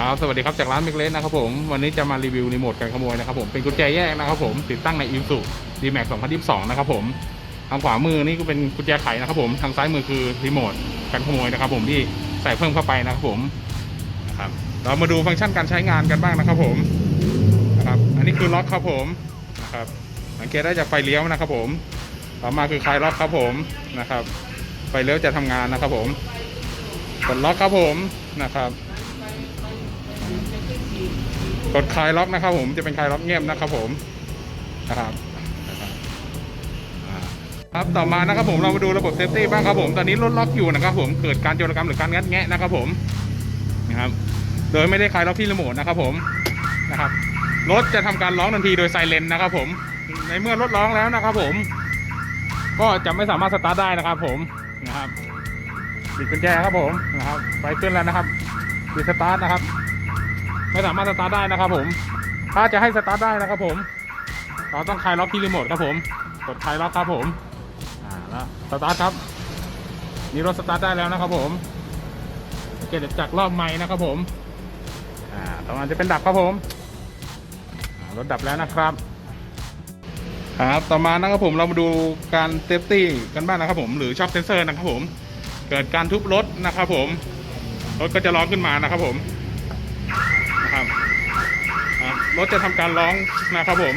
ครับสวัสดีครับจากร้านเมกเลสนะครับผมวันนี้จะมารีวิวรีโมทการขโมยนะครับผมเป็นกุญแจแยกนะครับผมติดตั้งในอิ s u d m a x 2022นยี่สิบสองนะครับผมทางขวามือนี่ก็เป็นกุญแจไขนะครับผมทางซ้ายมือคือรีโมทการขโมยนะครับผมที่ใส่เพิ่มเข้าไปนะครับผมนะครับเรามาดูฟังก์ชันการใช้งานกันบ้างนะครับผมนะครับอันนี้คือล็อกครับผมนะครับสังเกตได้จากไฟเลี้ยวนะครับผมต่อมาคือคลายล็อกครับผมนะครับไฟเลี้ยวจะทำงานนะครับผมกดล็อกครับผมนะครับ กดคลายล็อกนะครับ ผมจะเป็นคลายล็อกเงียบนะครับ ผมนะครับครับต่อมานะครับผมเรามาดูระบบเซฟตี้บ้างครับผมตอนนี้รถล็อกอยู่นะครับ ผมเกิดการโจรกรรมหรือการงัดแงะนะครับ ผมนะครับโดยไม่ได้คลายล็อกที่รีโมทนะครับ ผมนะครับรถจะทำการร้องทันทีโดยไซเรนนะครับ ผมในเมื่อรถร้องแล้วนะครับ ผม ก็จะไม่สามารถสตาร์ทได้นะครับ ผมนะครับปิดกุญแจครับผมนะครับไฟขึ้นแล้วนะครับปิดสตาร์ทนะครับ ไม่สามารถสตาร์ทได้นะครับผม ถ้าจะให้สตาร์ทได้นะครับผม เราต้องคลายล็อกที่รีโมทครับผม กดคลายล็อกครับผม อ่าแล้วสตาร์ทครับ นี่รถสตาร์ทได้แล้วนะครับผมเกตจากรอบไม้นะครับผม อ่าต่อมาจะเป็นดับครับผม รถดับแล้วนะครับครับต่อมานะครับผมเรามาดูการเซฟตี้กันบ้างนะครับผมหรือช็อคเซนเซอร์นะครับผม เกิดการทุบรถนะครับผมรถก็จะร้องขึ้นมานะครับผม รถจะทำการร้องนะครับผม